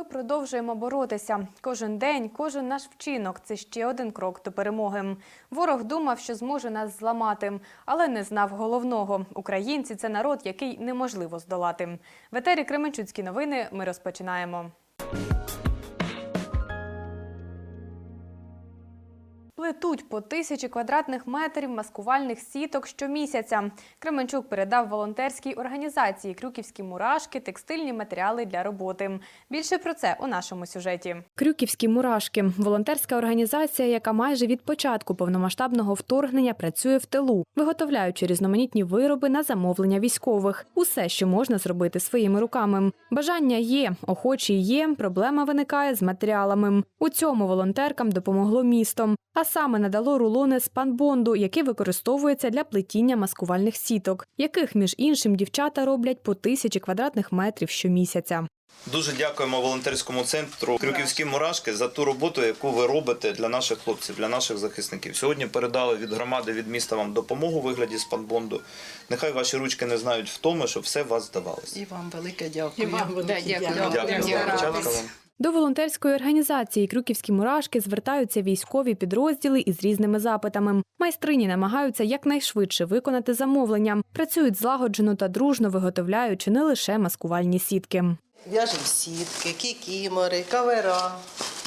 Ми продовжуємо боротися. Кожен день, кожен наш вчинок це ще один крок до перемоги. Ворог думав, що зможе нас зламати, але не знав головного. Українці це народ, який неможливо здолати. В етері Кременчуцькі новини ми розпочинаємо. Плетуть по тисячі квадратних метрів маскувальних сіток щомісяця. Кременчук передав волонтерській організації Крюківські мурашки текстильні матеріали для роботи. Більше про це у нашому сюжеті. Крюківські мурашки волонтерська організація, яка майже від початку повномасштабного вторгнення працює в тилу, виготовляючи різноманітні вироби на замовлення військових. Усе, що можна зробити своїми руками. Бажання є, охочі є. Проблема виникає з матеріалами. У цьому волонтеркам допомогло місто, а саме надало рулони з панбонду, які використовуються для плетіння маскувальних сіток, яких між іншим дівчата роблять по тисячі квадратних метрів щомісяця. Дуже дякуємо волонтерському центру Крюківські мурашки за ту роботу, яку ви робите для наших хлопців, для наших захисників. Сьогодні передали від громади, від міста вам допомогу у вигляді спанбонду. Нехай ваші ручки не знають втоми, щоб все вас здавалося. І вам велике дякую. І вам велике дякую. дякую. Дякую. Дякую. Вам. До волонтерської організації Крюківські мурашки звертаються військові підрозділи із різними запитами. Майстрині намагаються якнайшвидше виконати замовлення. Працюють злагоджено та дружно, виготовляючи не лише маскувальні сітки. В'яжемо сітки, кікімори, кавера,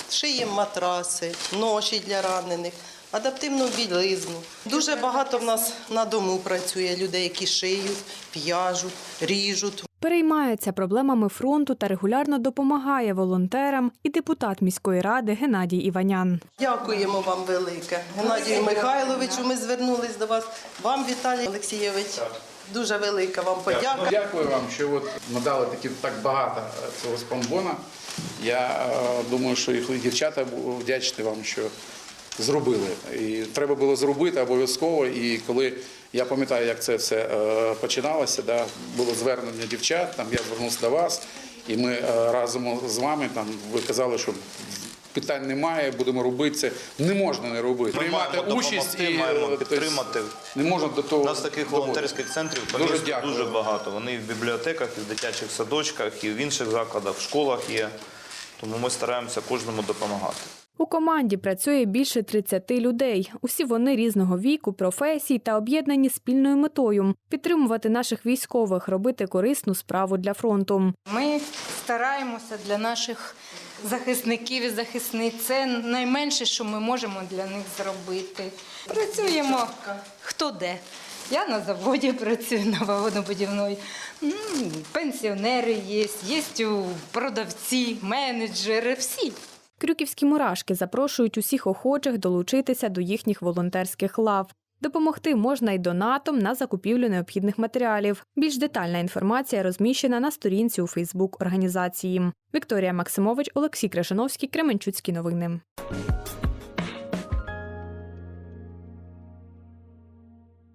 шиємо матраси, ноші для ранених, адаптивну білизну. Дуже багато в нас на дому працює людей, які шиють, в'яжуть, ріжуть. Переймається проблемами фронту та регулярно допомагає волонтерам і депутат міської ради Геннадій Іванян. Дякуємо вам велике. Геннадію Михайловичу, ми звернулись до вас. Вам, Віталій Олексійович, дуже велика вам Ну, подяка. дякую вам, що от надали такі так багато е, цього спамбона. Я е, думаю, що і дівчата вдячні вам, що зробили. І треба було зробити обов'язково. І коли я пам'ятаю, як це все е, починалося, да, було звернення дівчат, там я звернувся до вас, і ми е, разом з вами там ви казали, що. Питань немає, будемо робити це. Не можна не робити. Маємо участь допомогти, і маємо е, тобто, підтримати. Не можна до того. У нас таких доводити. волонтерських центрів Дуже дякую. дуже багато. Вони і в бібліотеках, і в дитячих садочках, і в інших закладах, в школах є. Тому ми стараємося кожному допомагати. У команді працює більше 30 людей. Усі вони різного віку, професій та об'єднані спільною метою підтримувати наших військових, робити корисну справу для фронту. Ми стараємося для наших захисників і захисниць. Це найменше, що ми можемо для них зробити. Працюємо хто де. Я на заводі працюю на вагонобудівної. Пенсіонери є, є продавці, менеджери, всі. Крюківські мурашки запрошують усіх охочих долучитися до їхніх волонтерських лав. Допомогти можна й донатом на закупівлю необхідних матеріалів. Більш детальна інформація розміщена на сторінці у Фейсбук організації. Вікторія Максимович, Олексій Крашановський, Кременчуцькі новини.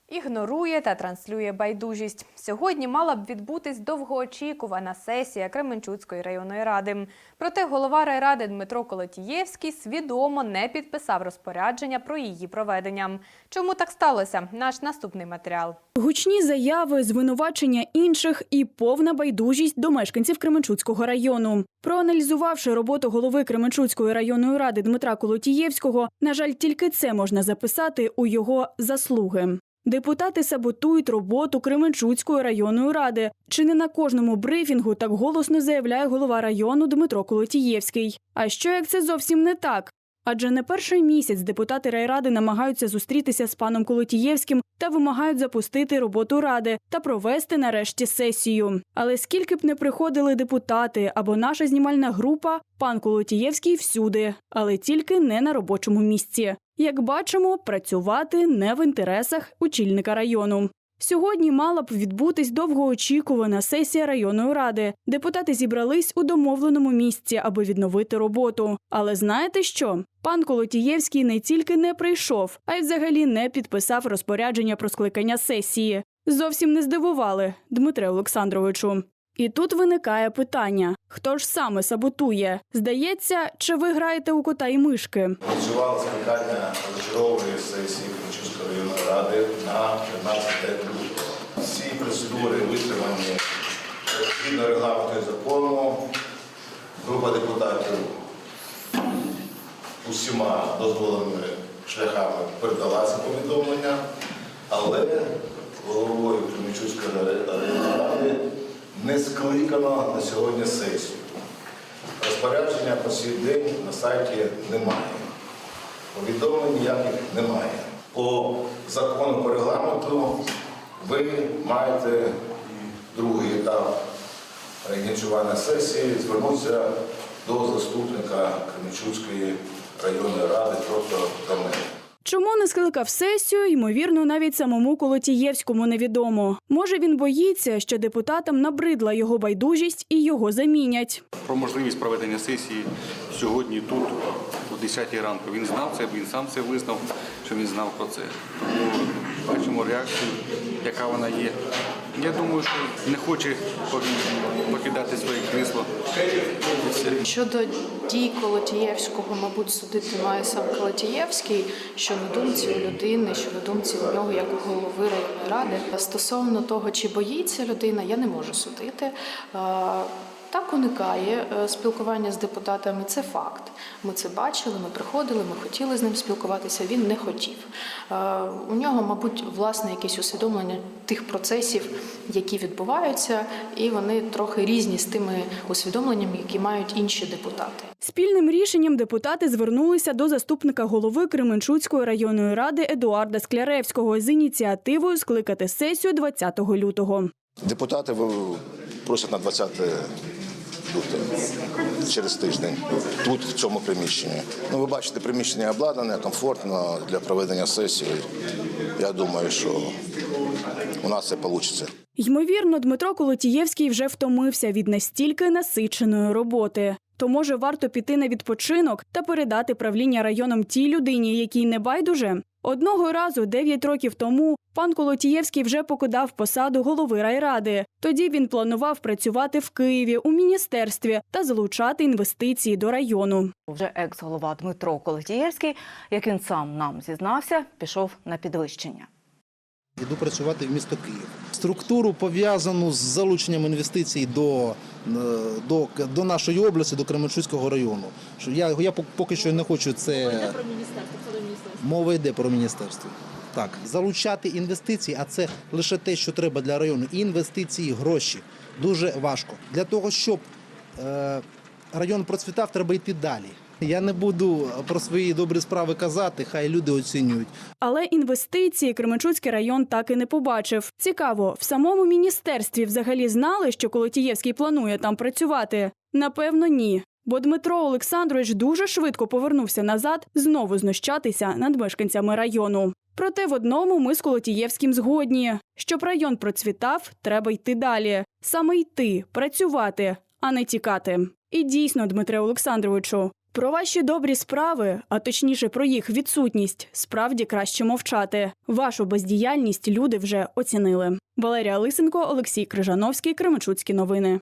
Ігнорує та транслює байдужість. Сьогодні мала б відбутись довгоочікувана сесія Кременчуцької районної ради. Проте голова райради Дмитро Колотієвський свідомо не підписав розпорядження про її проведення. Чому так сталося? Наш наступний матеріал. Гучні заяви, звинувачення інших і повна байдужість до мешканців Кременчуцького району. Проаналізувавши роботу голови Кременчуцької районної ради Дмитра Колотієвського, на жаль, тільки це можна записати у його заслуги. Депутати саботують роботу Кременчуцької районної ради. Чи не на кожному брифінгу так голосно заявляє голова району Дмитро Колотієвський? А що як це зовсім не так? Адже не перший місяць депутати райради намагаються зустрітися з паном Колотієвським та вимагають запустити роботу ради та провести нарешті сесію. Але скільки б не приходили депутати або наша знімальна група, пан Колотієвський всюди, але тільки не на робочому місці. Як бачимо, працювати не в інтересах очільника району. Сьогодні мала б відбутись довгоочікувана сесія районної ради. Депутати зібрались у домовленому місці, аби відновити роботу. Але знаєте що? Пан Колотієвський не тільки не прийшов, а й взагалі не підписав розпорядження про скликання сесії. Зовсім не здивували, Дмитре Олександровичу. І тут виникає питання: хто ж саме саботує? Здається, чи ви граєте у кота і мишки? Ініціювали скликання вечорової сесії Кременчуцької районної ради на 15 лютого. Всі процедури витримані згідно регламенту і закону. Група депутатів усіма дозволеними шляхами передала це повідомлення, але головою Кременчуцької районної ради не скликано на сьогодні сесію. Розпорядження по сій день на сайті немає. Повідомлень ніяких немає. По закону по регламенту ви маєте другий етап ініціювання сесії звернутися до заступника Кременчуцької районної ради, тобто до мене. Чому не скликав сесію, ймовірно, навіть самому Колотієвському невідомо. Може, він боїться, що депутатам набридла його байдужість і його замінять. про можливість проведення сесії сьогодні тут, о 10 ранку. Він знав це, він сам це визнав, що він знав про це. Тому бачимо реакцію, яка вона є. Я думаю, що не хоче поки- покидати своє крісло. Щодо дій Колотієвського, мабуть, судити має сам Колотієвський, що на думці у людини, на думці у нього як у голови районної ради. Стосовно того, чи боїться людина, я не можу судити. Так уникає е, спілкування з депутатами. Це факт. Ми це бачили, ми приходили, ми хотіли з ним спілкуватися. Він не хотів. Е, У нього, мабуть, власне якесь усвідомлення тих процесів, які відбуваються, і вони трохи різні з тими усвідомленнями, які мають інші депутати. Спільним рішенням депутати звернулися до заступника голови Кременчуцької районної ради Едуарда Скляревського з ініціативою скликати сесію 20 лютого. Депутати просять на 20 лютого, через тиждень, тут, в цьому приміщенні. Ну, ви бачите, приміщення обладнане, комфортно для проведення сесії. Я думаю, що у нас це вийде. Ймовірно, Дмитро Колотієвський вже втомився від настільки насиченої роботи. То може варто піти на відпочинок та передати правління районом тій людині, якій не байдуже. Одного разу, 9 років тому, пан Колотієвський вже покидав посаду голови райради. Тоді він планував працювати в Києві у міністерстві та залучати інвестиції до району. Вже екс-голова Дмитро Колотієвський, як він сам нам зізнався, пішов на підвищення. Іду працювати в місто Київ. Структуру пов'язану з залученням інвестицій до, е, до, до нашої області, до Кременчуцького району. Що я, я поки що не хочу це. Мова йде про міністерство. Так, залучати інвестиції, а це лише те, що треба для району. Інвестиції, гроші. Дуже важко. Для того, щоб е, район процвітав, треба йти далі. Я не буду про свої добрі справи казати, хай люди оцінюють. Але інвестиції Кременчуцький район так і не побачив. Цікаво, в самому міністерстві взагалі знали, що Колотієвський планує там працювати? Напевно, ні. Бо Дмитро Олександрович дуже швидко повернувся назад знову знущатися над мешканцями району. Проте в одному ми з Колотієвським згодні: щоб район процвітав, треба йти далі. Саме йти, працювати, а не тікати. І дійсно, Дмитре Олександровичу, про ваші добрі справи, а точніше про їх відсутність, справді краще мовчати. Вашу бездіяльність люди вже оцінили. Валерія Лисенко, Олексій Крижановський, Кременчуцькі новини.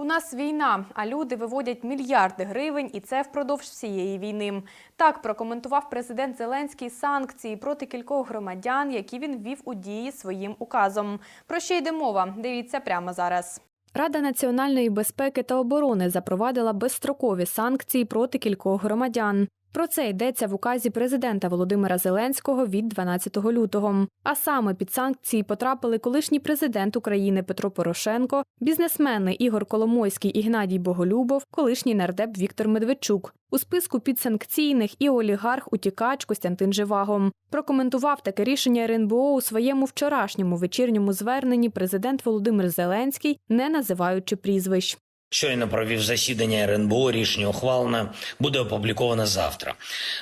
У нас війна, а люди виводять мільярди гривень, і це впродовж всієї війни. Так прокоментував президент Зеленський санкції проти кількох громадян, які він ввів у дії своїм указом. Про що йде мова? Дивіться прямо зараз. Рада національної безпеки та оборони запровадила безстрокові санкції проти кількох громадян. Про це йдеться в указі президента Володимира Зеленського від 12 лютого. А саме під санкції потрапили колишній президент України Петро Порошенко, бізнесмени Ігор Коломойський і Геннадій Боголюбов, колишній нардеп Віктор Медведчук. У списку підсанкційних і олігарх утікач Костянтин Живаго. Прокоментував таке рішення РНБО у своєму вчорашньому вечірньому зверненні президент Володимир Зеленський, не називаючи прізвищ. Щойно провів засідання РНБО. Рішення ухвалене буде опубліковане завтра.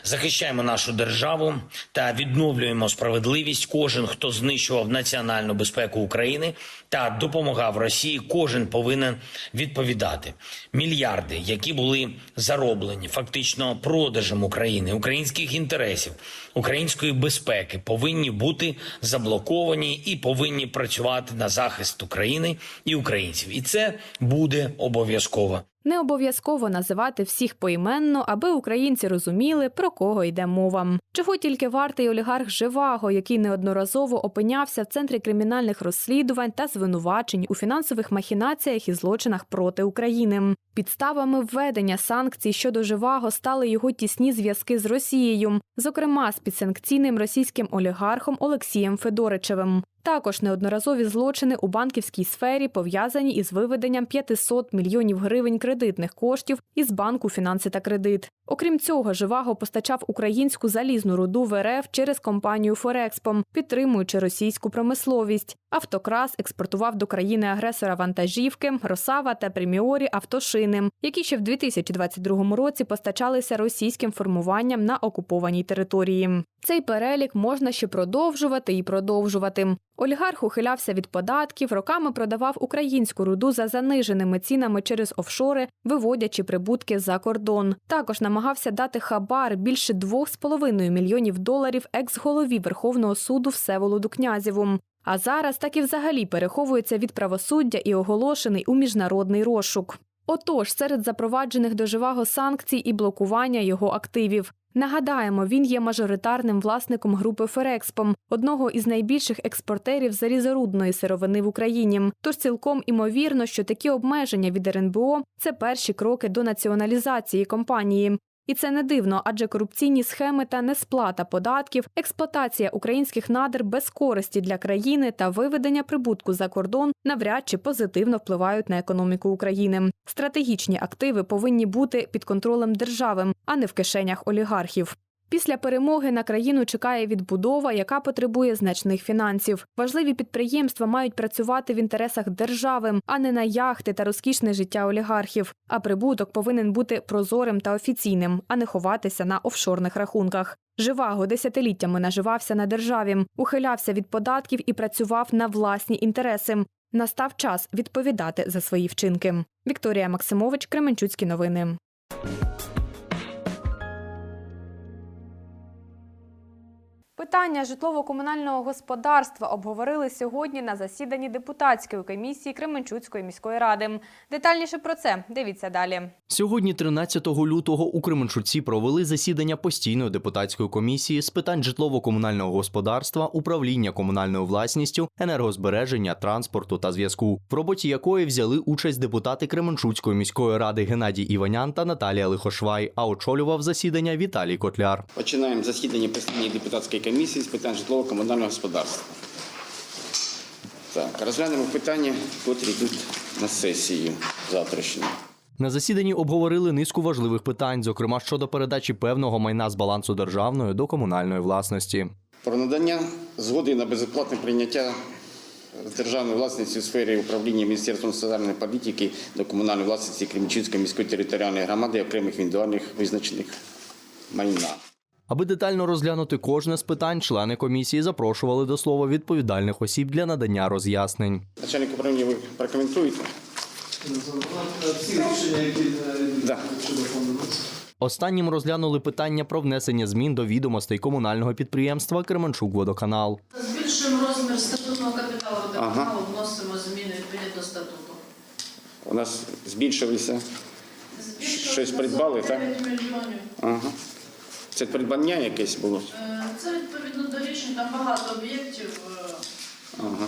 Захищаємо нашу державу та відновлюємо справедливість. Кожен, хто знищував національну безпеку України та допомагав Росії, кожен повинен відповідати. Мільярди, які були зароблені фактично продажем України, українських інтересів, української безпеки, повинні бути заблоковані і повинні працювати на захист України і українців. І це буде обов'язково. Обов'язково. Не обов'язково називати всіх поіменно, аби українці розуміли, про кого йде мова. Чого тільки вартий олігарх Живаго, який неодноразово опинявся в центрі кримінальних розслідувань та звинувачень у фінансових махінаціях і злочинах проти України. Підставами введення санкцій щодо Живаго стали його тісні зв'язки з Росією, зокрема з підсанкційним російським олігархом Олексієм Федоричевим. Також неодноразові злочини у банківській сфері пов'язані із виведенням 500 мільйонів гривень кредитних коштів із банку «Фінанси та кредит». Окрім цього, Живаго постачав українську залізну руду в РФ через компанію «Форекспом», підтримуючи російську промисловість. Автокрас експортував до країни-агресора вантажівки, Росава та Преміорі автошини, які ще в 2022 році постачалися російським формуванням на окупованій території. Цей перелік можна ще продовжувати і продовжувати. Олігарх ухилявся від податків, роками продавав українську руду за заниженими цінами через офшори, виводячи прибутки за кордон. Також намагався дати хабар більше 2,5 мільйонів доларів екс-голові Верховного суду Всеволоду Князєву. А зараз так і взагалі переховується від правосуддя і оголошений у міжнародний розшук. Отож, серед запроваджених до живаго санкцій і блокування його активів. Нагадаємо, він є мажоритарним власником групи Ферекспом, одного із найбільших експортерів залізорудної сировини в Україні. Тож цілком імовірно, що такі обмеження від РНБО – це перші кроки до націоналізації компанії. І це не дивно, адже корупційні схеми та несплата податків, експлуатація українських надр без користі для країни та виведення прибутку за кордон навряд чи позитивно впливають на економіку України. Стратегічні активи повинні бути під контролем держави, а не в кишенях олігархів. Після перемоги на країну чекає відбудова, яка потребує значних фінансів. Важливі підприємства мають працювати в інтересах держави, а не на яхти та розкішне життя олігархів. А прибуток повинен бути прозорим та офіційним, а не ховатися на офшорних рахунках. Живаго десятиліттями наживався на державі, ухилявся від податків і працював на власні інтереси. Настав час відповідати за свої вчинки. Вікторія Максимович, Кременчуцькі новини. Питання житлово-комунального господарства обговорили сьогодні на засіданні депутатської комісії Кременчуцької міської ради. Детальніше про це дивіться далі. Сьогодні, 13 лютого, у Кременчуці провели засідання постійної депутатської комісії з питань житлово-комунального господарства, управління комунальною власністю, енергозбереження, транспорту та зв'язку, в роботі якої взяли участь депутати Кременчуцької міської ради Геннадій Іванян та Наталія Лихошвай. А очолював засідання Віталій Котляр. Починаємо засідання постійної депутатської комісії з питань житлово-комунального господарства. Так, розглянемо питання, котрі йдуть на сесію завтрашню. На засіданні обговорили низку важливих питань, зокрема щодо передачі певного майна з балансу державної до комунальної власності. Про надання згоди на безоплатне прийняття державної власності у сфері управління Міністерством соціальної політики до комунальної власності Кремчинської міської територіальної громади окремих індивідуальних визначених майна. Аби детально розглянути кожне з питань, члени комісії запрошували до слова відповідальних осіб для надання роз'яснень. Начальник управління, ви прокоментуєте? Всі рішення, які Да. Останнім розглянули питання про внесення змін до відомостей комунального підприємства Кременчук-Водоканал. Збільшуємо розмір статутного капіталу водоканалу, Ага. вносимо зміни відповідно до статуту. У нас збільшилися. Щось придбали, так? мільйонів. Ага. Це придбання якесь було? Е, Це відповідно до рішень, там багато об'єктів. е, Ага.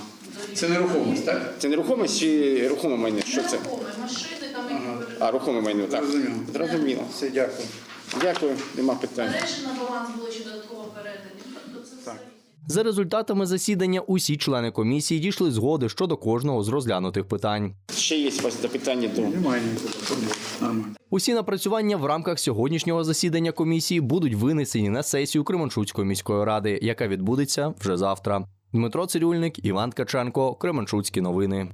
Це нерухомість, так? Це нерухомість чи рухоме майно? Що це? Нерухоме, машини там які А, рухоме майно, так. Зрозуміло. Зрозуміло. Все, дякую. Дякую, нема питань. Речі на баланс були ще додатково передані. За результатами засідання усі члени комісії дійшли згоди щодо кожного з розглянутих питань. Ще є вас запитання до. Усі напрацювання в рамках сьогоднішнього засідання комісії будуть винесені на сесію Кременчуцької міської ради, яка відбудеться вже завтра. Дмитро Цирюльник, Іван Ткаченко, Кременчуцькі новини.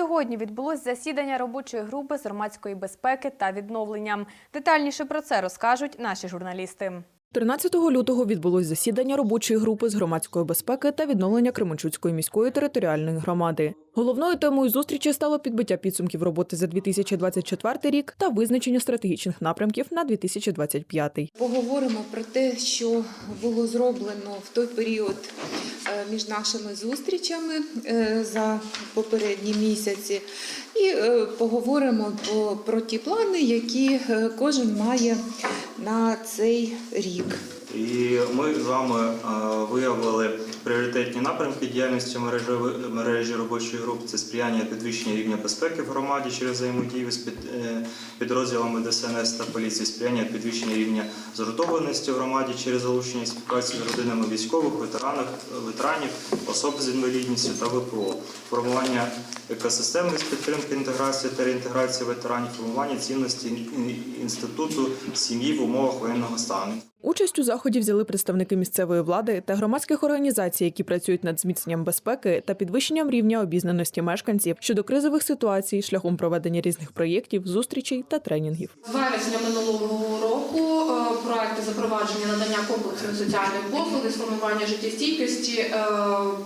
Сьогодні відбулось засідання робочої групи з громадської безпеки та відновлення. Детальніше про це розкажуть наші журналісти. 13 лютого відбулось засідання робочої групи з громадської безпеки та відновлення Кременчуцької міської територіальної громади. Головною темою зустрічі стало підбиття підсумків роботи за 2024 рік та визначення стратегічних напрямків на 2025. Поговоримо про те, що було зроблено в той період е, між нашими зустрічами е, за попередні місяці, і е, поговоримо по- про ті плани, які кожен має на цей рік. І ми з вами е, виявили пріоритетні напрямки діяльності мережі, мережі робочої групи. Це сприяння підвищення рівня безпеки в громаді через взаємодію з під, е, підрозділами ДСНС та поліції, сприяння підвищення рівня згуртованості в громаді через залучення співпраці з родинами військових, ветеранів, ветеранів, особ з інвалідністю та ВПО, формування екосистеми з підтримки інтеграції та реінтеграції ветеранів, формування цінності інституту сім'ї в умовах воєнного стану. Участь у заході взяли представники місцевої влади та громадських організацій, які працюють над зміцненням безпеки та підвищенням рівня обізнаності мешканців щодо кризових ситуацій шляхом проведення різних проєктів, зустрічей та тренінгів. Вересня минулого року е, проекти запровадження надання комплексної соціальної послуги з формування життєстійкості е,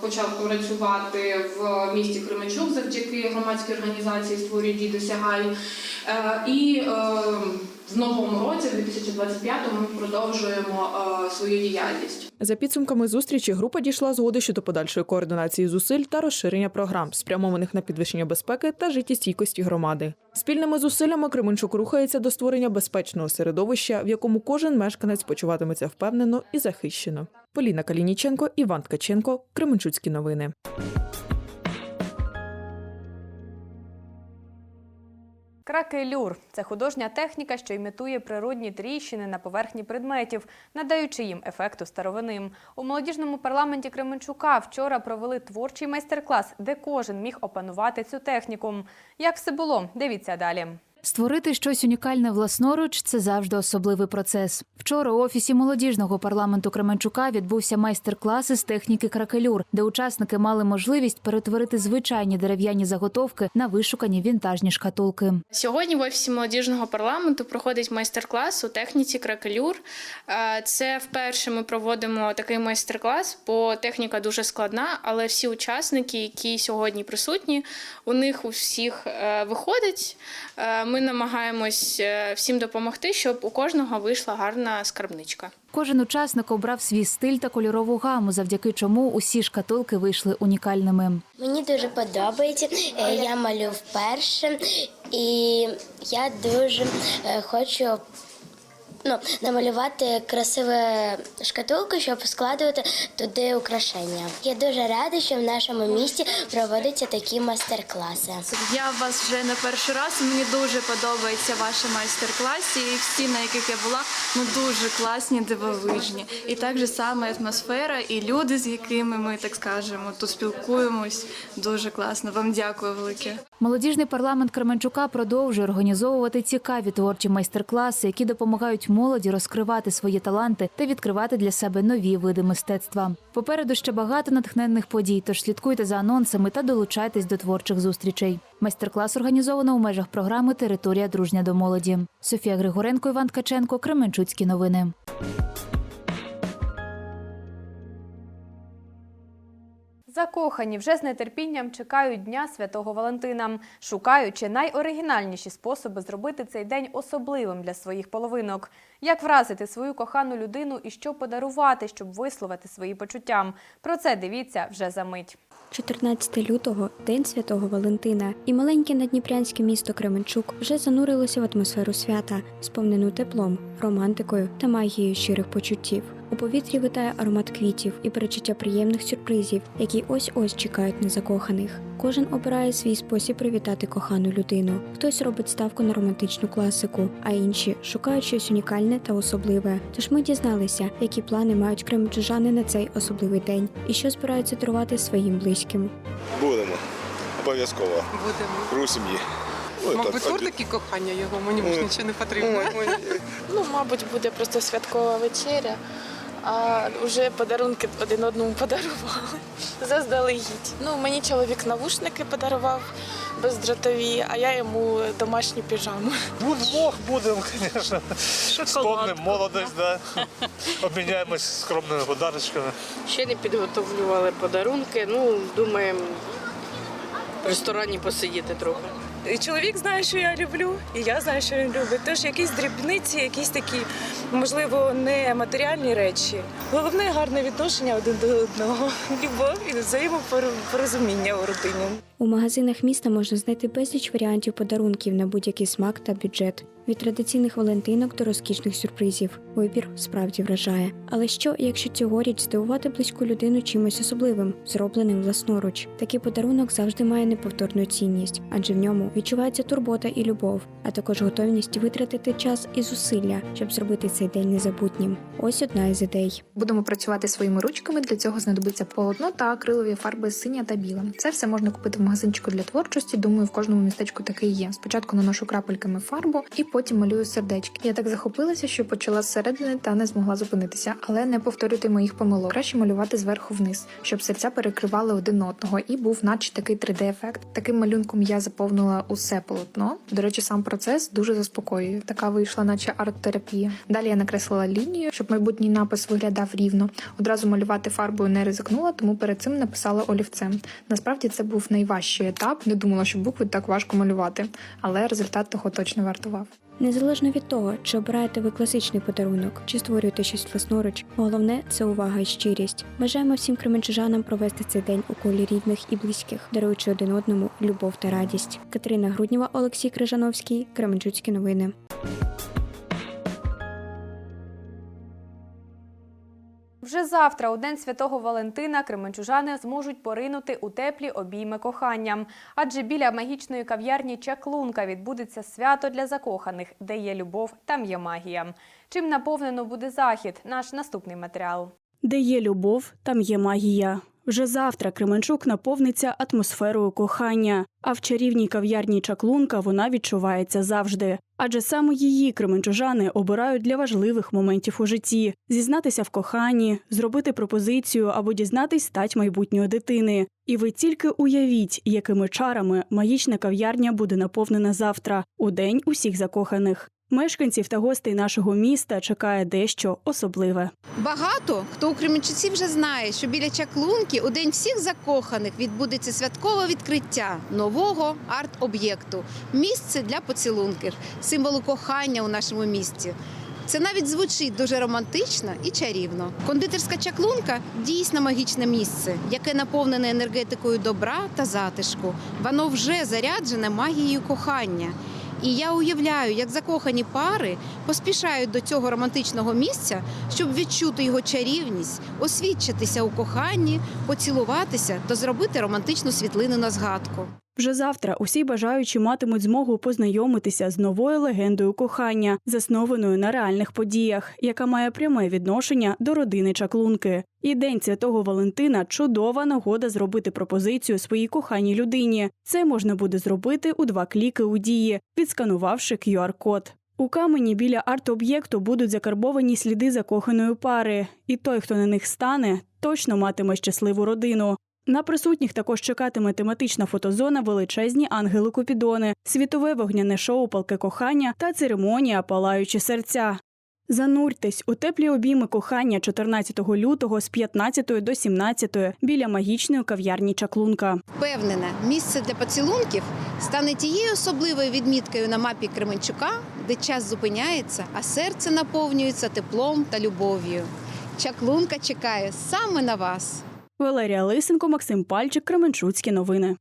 почав працювати в місті Кременчук завдяки громадській організації «Створюй дій досягай». Е, І в новому році, в 2025-му, ми продовжуємо е, свою діяльність. За підсумками зустрічі група дійшла згоди щодо подальшої координації зусиль та розширення програм, спрямованих на підвищення безпеки та життєстійкості громади. Спільними зусиллями Кременчук рухається до створення безпечного середовища, в якому кожен мешканець почуватиметься впевнено і захищено. Поліна Калініченко, Іван Ткаченко, Кременчуцькі новини. Кракелюр це художня техніка, що імітує природні тріщини на поверхні предметів, надаючи їм ефекту старовини. У молодіжному парламенті Кременчука вчора провели творчий майстер-клас, де кожен міг опанувати цю техніку. Як все було? Дивіться далі. Створити щось унікальне власноруч це завжди особливий процес. Вчора у офісі молодіжного парламенту Кременчука відбувся майстер-клас із техніки кракелюр, де учасники мали можливість перетворити звичайні дерев'яні заготовки на вишукані вінтажні шкатулки. Сьогодні в офісі молодіжного парламенту проходить майстер-клас у техніці кракелюр. Е, Це вперше ми проводимо такий майстер-клас, бо техніка дуже складна, але всі учасники, які сьогодні присутні, у них у всіх е, виходить. Е, Ми намагаємось е, всім допомогти, щоб у кожного вийшла гарна скарбничка. Кожен учасник обрав свій стиль та кольорову гаму, завдяки чому усі шкатулки вийшли унікальними. Мені дуже подобається. Е, Я малю вперше, і я дуже е, хочу ну, намалювати красиву шкатулку, щоб складувати туди украшення. Я дуже рада, що в нашому місті проводяться такі майстер-класи. Я вас вже не перший раз. Мені дуже подобається ваші майстер-класи. І всі, на яких я була, ну дуже класні, дивовижні. І так же саме атмосфера, і люди, з якими ми так скажемо, тут спілкуємось. Дуже класно. Вам дякую велике. Молодіжний парламент Кременчука продовжує організовувати цікаві творчі майстер-класи, які допомагають молоді розкривати свої таланти та відкривати для себе нові види мистецтва. Попереду ще багато натхненних подій, тож слідкуйте за анонсами та долучайтесь до творчих зустрічей. Майстер-клас організовано у межах програми Територія дружня до молоді. Софія Григоренко, Іван Ткаченко, Кременчуцькі новини. Закохані вже з нетерпінням чекають Дня Святого Валентина, шукаючи найоригінальніші способи зробити цей день особливим для своїх половинок. Як вразити свою кохану людину і що подарувати, щоб висловити свої почуття. Про це дивіться вже за мить. 14 лютого День Святого Валентина, і маленьке надніпрянське місто Кременчук вже занурилося в атмосферу свята, сповнену теплом, романтикою та магією щирих почуттів. У повітрі витає аромат квітів і перечуття приємних сюрпризів, які ось ось чекають на закоханих. Кожен обирає свій спосіб привітати кохану людину. Хтось робить ставку на романтичну класику, а інші шукають щось унікальне та особливе. Тож ми дізналися, які плани мають кременчужани на цей особливий день і що збираються дарувати своїм близьким. Будемо. Обов'язково. Будемо. Круг сім'ї. Ой, Мабуть, так, так. кохання його, мені більш нічого не потрібно. Ну, мабуть, буде просто святкова вечеря, а вже подарунки один одному подарували заздалегідь. Ну, мені чоловік навушники подарував бездротові, а я йому домашню піжаму. Двох будемо, звісно. Вспомнимо молодість, да. обміняємось скромними подарочками. Ще не підготовлювали подарунки. Ну, думаємо, в ресторані посидіти трохи. І чоловік знає, що я люблю, і я знаю, що він любить. Тож якісь дрібниці, якісь такі, можливо, не матеріальні речі. Головне гарне відношення один до одного, любов і взаємопорозуміння у родині. У магазинах міста можна знайти безліч варіантів подарунків на будь-який смак та бюджет. Від традиційних валентинок до розкішних сюрпризів. Вибір справді вражає. Але що, якщо цьогоріч здивувати близьку людину чимось особливим, зробленим власноруч? Такий подарунок завжди має неповторну цінність, адже в ньому відчувається турбота і любов, а також готовність витратити час і зусилля, щоб зробити цей день незабутнім. Ось одна із ідей. Будемо працювати своїми ручками. Для цього знадобиться полотно та акрилові фарби синя та біла. Це все можна купити в магазинчику для творчості. Думаю, в кожному містечку таке є. Спочатку наношу крапельками фарбу і потім малюю сердечки. Я так захопилася, що почала зсередини та не змогла зупинитися. Але не повторюйте моїх помилок. Краще малювати зверху вниз, щоб серця перекривали один одного, і був наче такий 3D-ефект. Таким малюнком я заповнила усе полотно. До речі, сам процес дуже заспокоює. Така вийшла, наче арт-терапія. Далі я накреслила лінію, щоб майбутній напис виглядав рівно. Одразу малювати фарбою не ризикнула, тому перед цим написала олівцем. Насправді це був найважчий етап. Не думала, що букви так важко малювати, але результат того точно вартував. Незалежно від того, чи обираєте ви класичний подарунок, чи створюєте щось власноруч, головне це увага і щирість. Бажаємо всім кременчужанам провести цей день у колі рідних і близьких, даруючи один одному любов та радість. Катерина Груднєва, Олексій Крижановський, Кременчуцькі новини. Вже завтра, у День Святого Валентина, кременчужани зможуть поринути у теплі обійми кохання. Адже біля магічної кав'ярні Чаклунка відбудеться свято для закоханих, де є любов, там є магія. Чим наповнено буде захід? Наш наступний матеріал. Де є любов, там є магія. Вже завтра Кременчук наповниться атмосферою кохання, а в чарівній кав'ярні Чаклунка вона відчувається завжди. Адже саме її кременчужани обирають для важливих моментів у житті: зізнатися в коханні, зробити пропозицію або дізнатись стать майбутньої дитини. І ви тільки уявіть, якими чарами магічна кав'ярня буде наповнена завтра, у день усіх закоханих. Мешканців та гостей нашого міста чекає дещо особливе. Багато хто у Кременчуці вже знає, що біля чаклунки у день всіх закоханих відбудеться святкове відкриття нового арт-об'єкту місце для поцілунків, символу кохання у нашому місті. Це навіть звучить дуже романтично і чарівно. Кондитерська чаклунка дійсно магічне місце, яке наповнене енергетикою добра та затишку. Воно вже заряджене магією кохання. І я уявляю, як закохані пари поспішають до цього романтичного місця, щоб відчути його чарівність, освідчитися у коханні, поцілуватися та зробити романтичну світлину на згадку. Вже завтра усі бажаючі матимуть змогу познайомитися з новою легендою кохання, заснованою на реальних подіях, яка має пряме відношення до родини чаклунки. І День Святого Валентина чудова нагода зробити пропозицію своїй коханій людині. Це можна буде зробити у два кліки у дії, відсканувавши QR-код. У камені біля арт-об'єкту будуть закарбовані сліди закоханої пари, і той, хто на них стане, точно матиме щасливу родину. На присутніх також чекатиме тематична фотозона величезні ангели Купідони, світове вогняне шоу Палке кохання та церемонія Палаючі серця. Зануртесь у теплі обійми кохання 14 лютого з 15 до 17 біля магічної кав'ярні Чаклунка. Впевнена, місце для поцілунків стане тією особливою відміткою на мапі Кременчука, де час зупиняється, а серце наповнюється теплом та любов'ю. Чаклунка чекає саме на вас. Валерія Лисенко, Максим Пальчик, Кременчуцькі новини.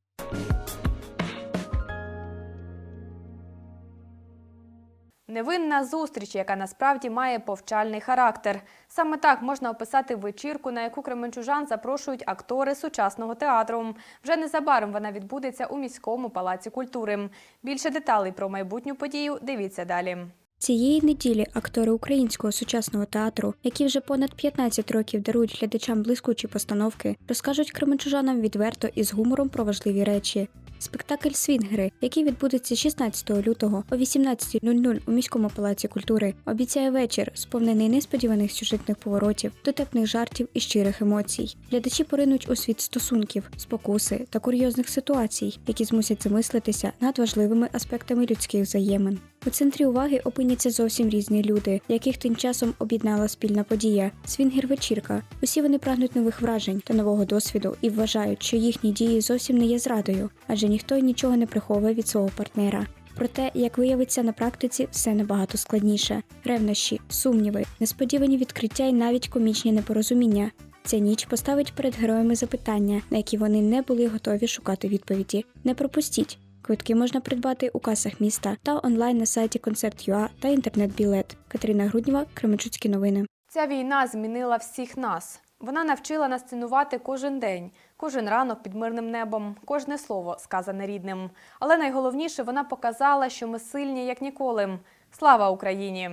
Невинна зустріч, яка насправді має повчальний характер. Саме так можна описати вечірку, на яку кременчужан запрошують актори сучасного театру. Вже незабаром вона відбудеться у міському палаці культури. Більше деталей про майбутню подію дивіться далі. Цієї неділі актори українського сучасного театру, які вже понад 15 років дарують глядачам блискучі постановки, розкажуть кременчужанам відверто і з гумором про важливі речі. Спектакль Свінгери, який відбудеться 16 лютого о 18.00 у міському палаці культури, обіцяє вечір, сповнений несподіваних сюжетних поворотів, дотепних жартів і щирих емоцій. Глядачі поринуть у світ стосунків, спокуси та курйозних ситуацій, які змусять замислитися над важливими аспектами людських взаємин. У центрі уваги опиняться зовсім різні люди, яких тим часом об'єднала спільна подія свінгер-вечірка. Усі вони прагнуть нових вражень та нового досвіду і вважають, що їхні дії зовсім не є зрадою, адже ніхто нічого не приховує від свого партнера. Проте, як виявиться на практиці, все набагато складніше: ревнощі, сумніви, несподівані відкриття і навіть комічні непорозуміння. Ця ніч поставить перед героями запитання, на які вони не були готові шукати відповіді. Не пропустіть. Квитки можна придбати у касах міста та онлайн на сайті Концерт.ua та інтернет-білет. Катерина Груднєва, Кременчуцькі новини. Ця війна змінила всіх нас. Вона навчила нас цінувати кожен день, кожен ранок під мирним небом, кожне слово сказане рідним. Але найголовніше вона показала, що ми сильні як ніколи. Слава Україні!